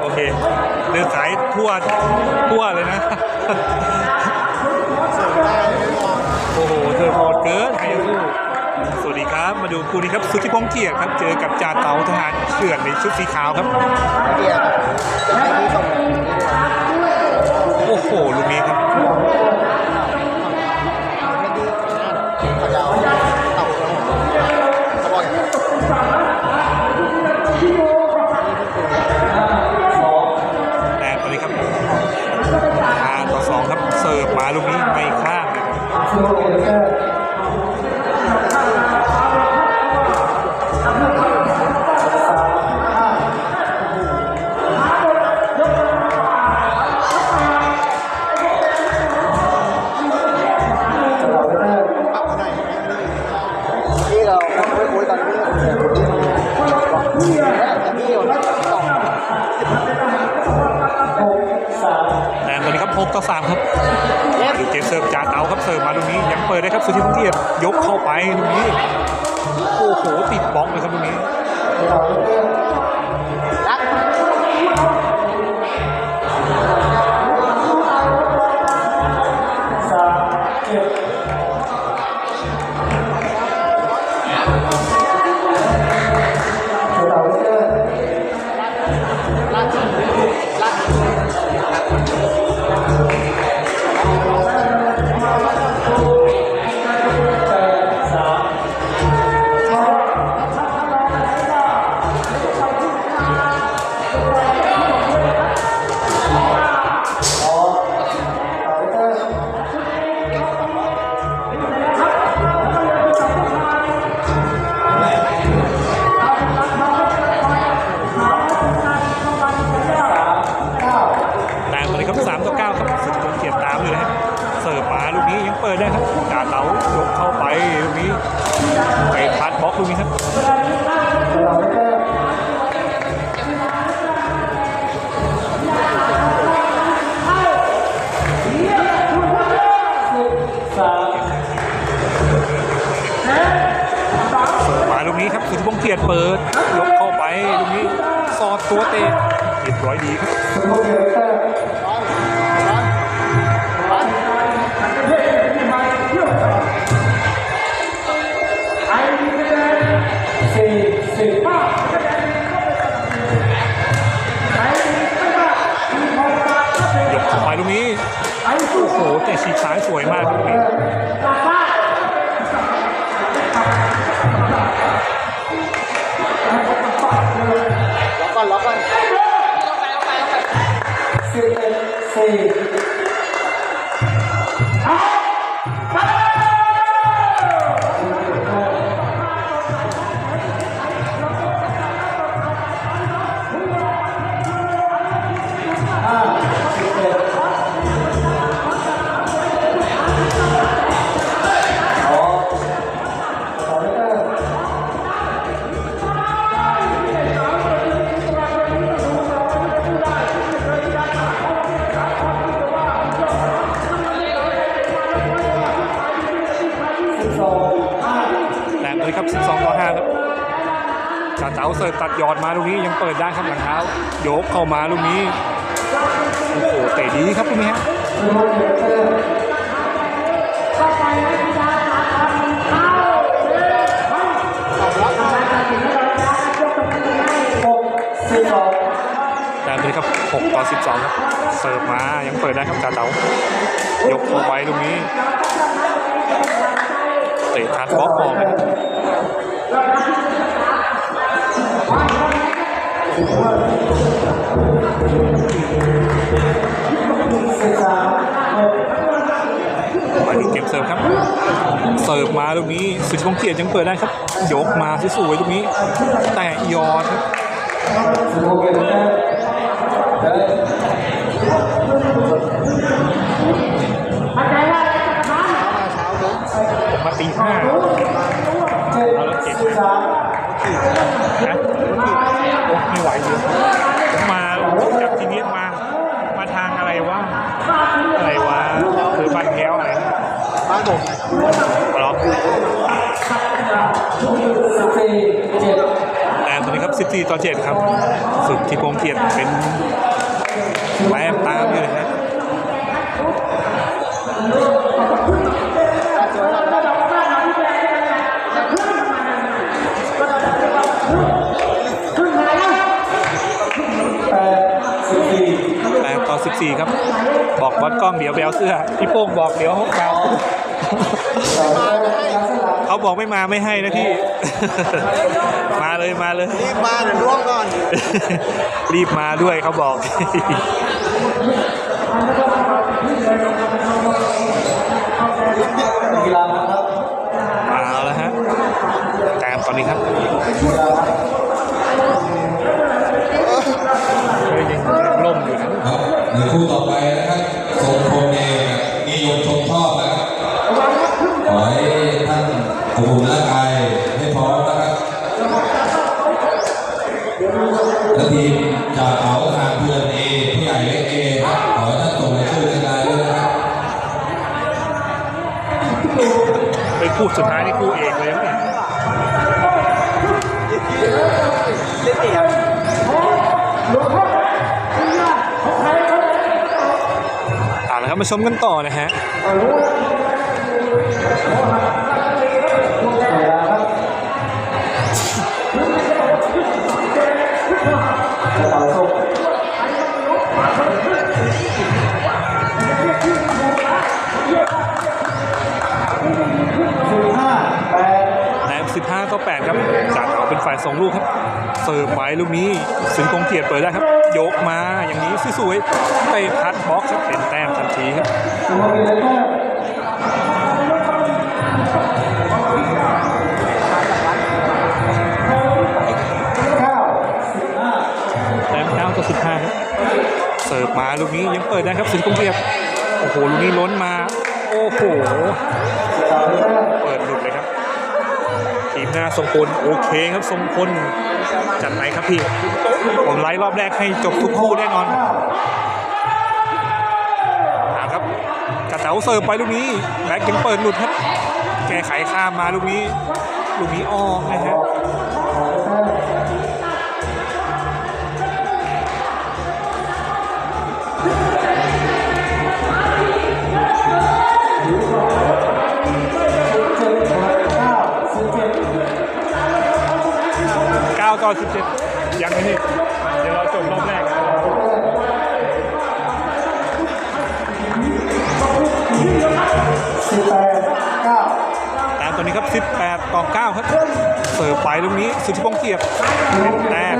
โอเคเดินสายทั่วทั่วเลยนะ โอ้โหเธอโหดเกินใครจะสู้สวัสดีครับ มาดูคู่นี้ครับ สุทธิพงษ์เกียรติครับ เจอกับจ่าเต๋าทหารเถื่อนในชุดสีขาวครับเกียร์จะให้ที่ส่งโอ้โห ลูกนี้ครับ ตอนนี้ครับหกต่อสามครับดูเกมเสิร์ฟจ่าเต๋าครับเสิร์ฟมาลูกนี้ยังเปิดได้ครับสุทธิพงษ์เกียรติยกเข้าไปลูกนี้โอ้โหติดบล็อกเลยครับลูกนี้ เกียรติเปิดยกเข้าไปลูกนี้สอดตัวเตะเรียบร้อยดีครับยกเข้าไปลูกนี้โอ้โหเตะฉีกซ้ายสวยมาก ছাড় าเต๋าเสิร์ฟตัดยอดมาลูกนี้ยังเปิดได้ครับหลังเท้ายกเข้ามาลูกนี้โอ้โหเตะดีครับลูกนี้ฮะแต่เลยครับ 6 ต่อ 12 ครับ เสิร์ฟมายังเปิดได้ครับจาเตายกเข้าไปลูกนี้เตะทางบล็อกออกเลยครับ มาที่เกมเสิร์ฟครับ เสิร์ฟมาลูกนี้สุดพงษ์เกียรติยังเปิดได้ครับ ยกมาสวยๆลูกนี้ แต่ยอดครับเช้ามาเช้าเนอะผมมาตีห้าเอาแล้วเจ็ด นะโอ้ไม่ไหวเลยผมมาจากทีนี้มา มาทางอะไรวะ อะไรวะคือบ้านแก้วอะไรนบ้านผมหรอแต่ตอนนี้ครับ 14 ต่อ 7 ครับ สุดที่พงเกียรติเป็นแต้มตามอยู่เลยค 8ต่อ14ครับ บอกบอสกล้องเดี๋ยวไปเอาเสื้อ พี่โป้งบอกเดี๋ยวเขาเอาสองแต้มลักษณะเขาบอกไม่มาไม่ให้นะพี่ มาเลยมาเลย รีบมาเดี๋ยวล่วงก่อน รีบมาด้วยเขาบอกกี ในคู่ต่อไปนะครับทรงพลเองนิยมชมชอบนะครับขอให้ท่านอบอุ่นร่างกายให้พร้อมนะครับและทีมจากเขาทางเพื่อนเอผู้ใหญ่เล็กเอครับขอให้ท่านส่งรายชื่อในรายด้วยนะครับไปคู่สุดท้ายนี่คู่เอกเลยนะเนี่ยเอา มาชมกันต่อนะฮะ 15ต่อ8ครับจากเขาเป็นฝ่ายส่งลูกครับเสิร์ฟไว้ลูกนี้สิงคงเกียรติเปิดได้ครับ ยกมาอย่างนี้สวยๆไปพัดบล็อกครับเป็นแต้มทันทีครับแต้มเก้าสิบห้าครับเสิร์ฟมาลูกนี้ยังเปิดได้ครับสิงคงเกียรติโอ้โหลูกนี้ล้นมา โอ้โห ทรงพลโอเคครับทรงพลจัดไหนครับพี่ ผมไลฟ์รอบแรกให้จบทุกคู่แน่นอนอาครับกระเต๋าเสิร์ฟไปลูกนี้แบ็คยังเปิดหลุดครับ แก้ไขข้ามมาลูกนี้ ลูกนี้ออกนะฮะ 9ต่อ17 ยังไงนี่เดี๋ยวเราจบรอบแรกสิบแปดเก้าแต้มตัวนี้ครับ 18 ต่อ 9 ครับ เสิร์ฟไปลูกนี้ สุทธิพงษ์เกียรติเป็นแต้ม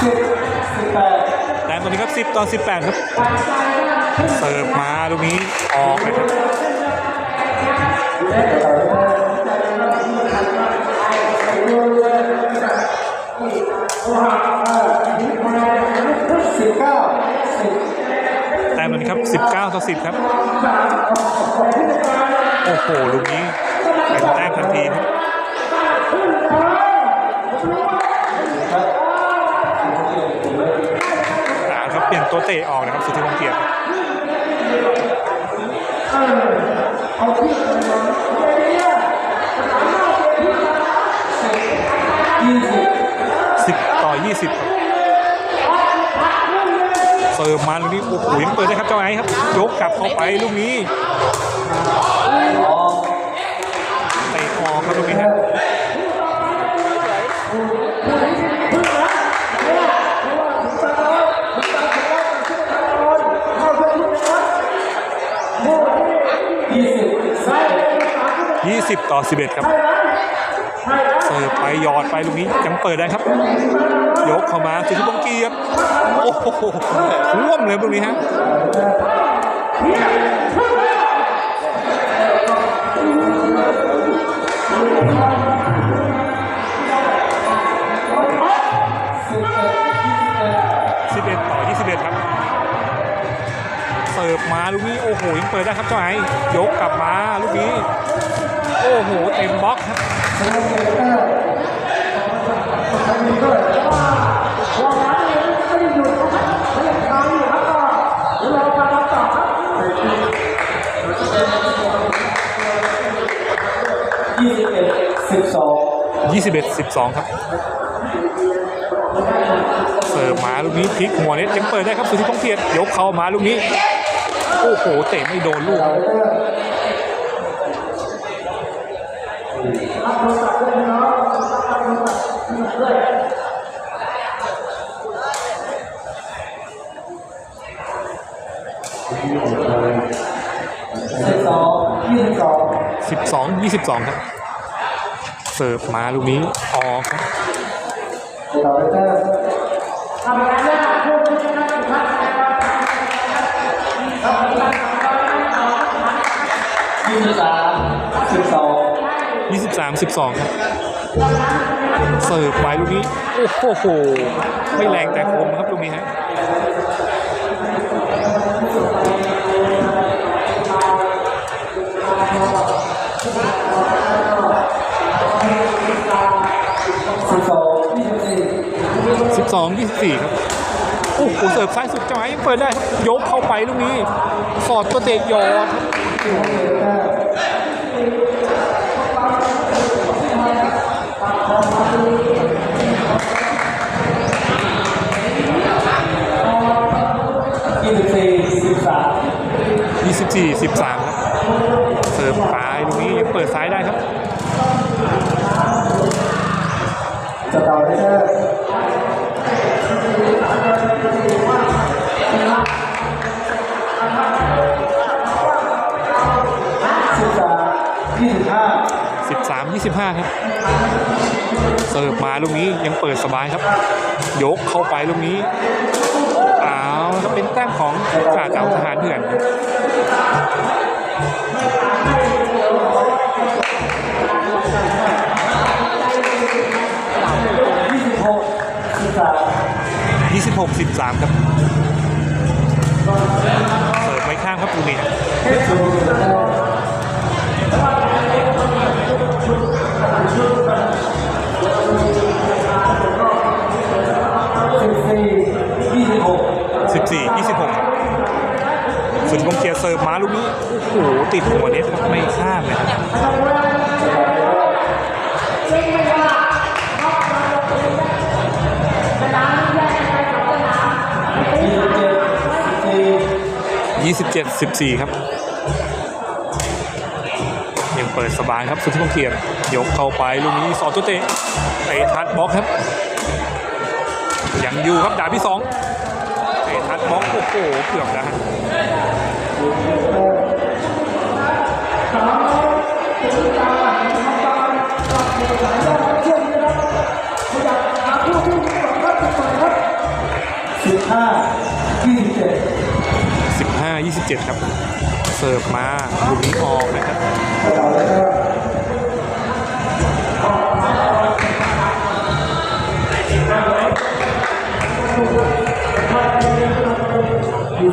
สิบสิบแปดแต้มตัวนี้ครับ 10 ต่อ 18 ครับ เสิร์ฟมาลูกนี้ออกเลยครับ แต้มตันครับ 19 ต่อ 10 ครับ โอ้โห ลูกนี้เป็นแต้มทันทีครับครับเปลี่ยนตัวเตะออกนะครับ สุทธิพงเกียรติ ยี่สิบต่อยี่สิบเสิร์ฟมาลูกนี้โอ้โหยังเปิดได้ครับเจ้าไอ้ครับยกกลับเข้าไปลูกนี้ 10 ต่อ 11 ครับเสิร์ฟไปยอดไปลูกนี้ยังเปิดได้ครับ ยกเข้ามาสิทธิพงเกียรับโอ้โหร่วมเลยลูกนี้ฮะสิบเอ็ดต่อยี่สิบเอ็ดครับ เสร์ฟมาลูกนี้ โอ้โหยังเปิดได้ครับเจ้าไอ้ยกกลับมาลูกนี้ โอ้โหเต็มบล็อกครับสิบเอ็ดแต้ม11ยี่สิบเอ็ดสิบสองครับเสิร์ฟมาลูกนี้พลิกหัวเน็ตยังเปิดได้ครับสุทธิพงษ์เพียรยกเข้ามาลูกนี้ โอ้โห เตะไม่โดนลูก เราเลือกสิบสองยี่สิบสอง12 22ครับ เสิร์ฟมาลูกนี้ออกครับเราเลือกยี่สิบสามสิบสอง 23 12 ครับ เสิร์ฟไปลูกนี้ โอ้โห ไม่แรงแต่คมครับลูกนี้ฮะสิบสองยี่สิบสี่ครับ โอ้โหเสิร์ฟซ้ายสุดจังหวะยังเปิดได้ครับ ยกเข้าไปลูกนี้ สอดตัวเตะยอด 24 13 ครับเสิร์ฟปลายลูกนี้ยังเปิดซ้ายได้ครับจะต่อได้แค่สิบสามยี่สิบห้า13 25ครับ เสิร์ฟมาลูกนี้ยังเปิดสบายครับ ยกเข้าไปลูกนี้อ้าวก็เป็นแต้มของจ่าเจ้าทหารเถื่อนครับ ยี่สิบหกสิบสาม26 13ครับ เสิร์ฟไว้ข้างครับลูกนี้ครับสิบสี่ยี่สิบหก สุดกองเชียร์เสิร์ฟมาลูกนี้ โอ้โห ติดหัวเน็ตครับไม่ข้ามเลยยี่สิบเจ็ดสิบสี่ครับ ยังเปิดสบายครับ สุดที่พงเทียนยกเข้าไปลูกนี้สอดตัวเตะเตะทัดบล็อกครับ ยังอยู่ครับดาบที่สอง เตะทัดบล็อกโอ้โหเกือบแล้วฮะสิบห้ายี่สิบเจ็ด15 27ครับ เสิร์ฟมาลูนี้ออกนะครับ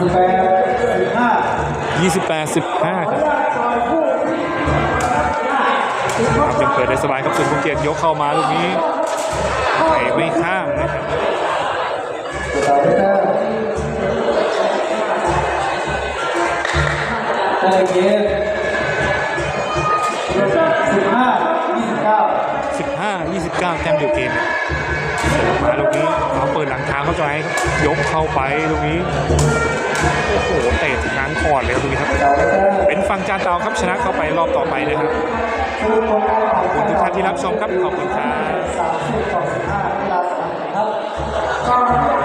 ต่อได้แค่ยี่สิบแปดสิบห้า28 15ครับยังเปิดได้สบายครับสุดพงเกียรติยกเข้ามาลูกนี้เตะไม่ข้ามนะครับต่อได้แค่ได้เกมสิบห้ายี่สิบเก้า15 29แต้มเดียวเกมเสิร์ฟ มาลูกนี้เอาเปิดหลังเท้าเข้าใจยกเข้าไปลูกนี้โอ้โหเตะง้างคอดเลยครับลูกนี้ครับ เป็นฟังจานเตาครับชนะเข้าไปรอบต่อไปนะครับขอบคุณทุกท่านที่รับชมครับขอบคุณครับ